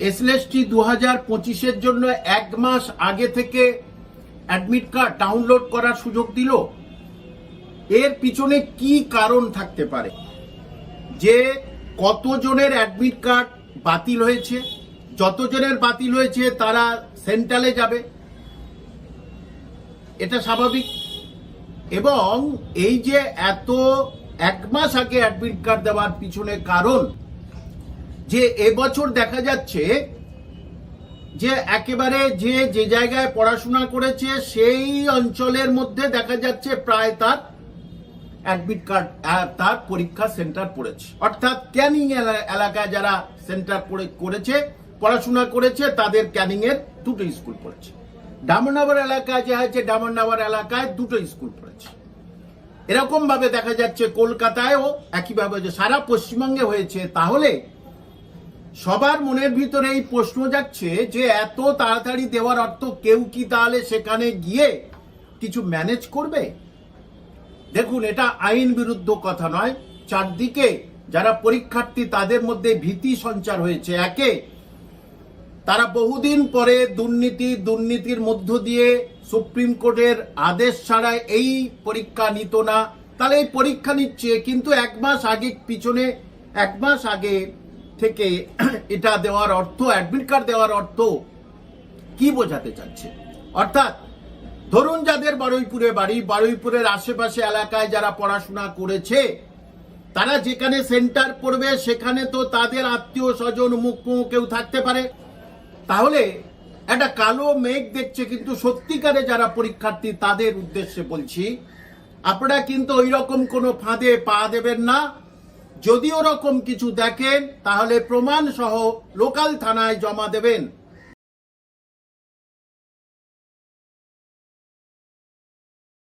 SLST দু হাজার পঁচিশের জন্য এক মাস আগে থেকে অ্যাডমিট কার্ড ডাউনলোড করার সুযোগ দিল। এর পিছনে কি কারণ থাকতে পারে? যে কতজনের অ্যাডমিট কার্ড বাতিল হয়েছে, যতজনের বাতিল হয়েছে তারা সেন্ট্রালে যাবে। এটা স্বাভাবিক। এবং এই যে এত এক মাস আগে অ্যাডমিট কার্ড দেওয়ার পিছনে কারণ যে এবছর দেখা যাচ্ছে যে একেবারে যে যে জায়গায় পড়াশোনা করেছে সেই অঞ্চলের মধ্যে দেখা যাচ্ছে প্রায় তার অ্যাডমিট কার্ড তার পরীক্ষা সেন্টার পড়েছে। অর্থাৎ ক্যানিং এলাকায় যারা সেন্টার করেছে, পড়াশোনা করেছে, তাদের ক্যানিং এর দুটো স্কুল পড়েছে। ডামনগর এলাকায় যে আছে ডামনগর এলাকায় দুটো স্কুল পড়েছে। এরকম ভাবে দেখা যাচ্ছে কলকাতায়ও একইভাবে যে সারা পশ্চিমবঙ্গে হয়েছে। তাহলে সবার মনের ভিতরে এই প্রশ্ন যাচ্ছে যে এত তাড়াতাড়ি দেওয়ার অর্থ কেউ কি তাহলে সেখানে গিয়ে কিছু ম্যানেজ করবে? দেখুন, এটা আইন বিরুদ্ধ কথা নয়। চারদিকে যারা পরীক্ষার্থী, তাদের মধ্যে ভীতি সঞ্চার হয়েছে। একে, তারা বহুদিন পরে দুর্নীতি, দুর্নীতির মধ্য দিয়ে সুপ্রিম কোর্টের আদেশ ছাড়া এই পরীক্ষা নিত না। তাহলে এই পরীক্ষা নিচ্ছে, কিন্তু এক মাস আগে পিছনে, এক মাস আগে থেকে এটা দেওয়ার অর্থ অ্যাডমিট কার্ড দেওয়ার অর্থ কি বোঝাতে চাচ্ছে? অর্থাৎ, ধরুন যাদের বারুইপুরে বাড়ি, বারুইপুরের আশেপাশে এলাকায় যারা পড়াশোনা করেছে, তারা যেখানে সেন্টার পড়বে, সেখানে তো তাদের আত্মীয় স্বজন মুখ কেউ থাকতে পারে। তাহলে একটা কালো মেঘ দেখছে কিন্তু সত্যিকারে যারা পরীক্ষার্থী, তাদের উদ্দেশ্যে বলছি, আপনারা কিন্তু ওই রকম কোনো ফাঁদে পা দেবেন না। যদি ওরকম কিছু দেখেন তাহলে প্রমাণ সহ লোকাল থানায় জমা দেবেন।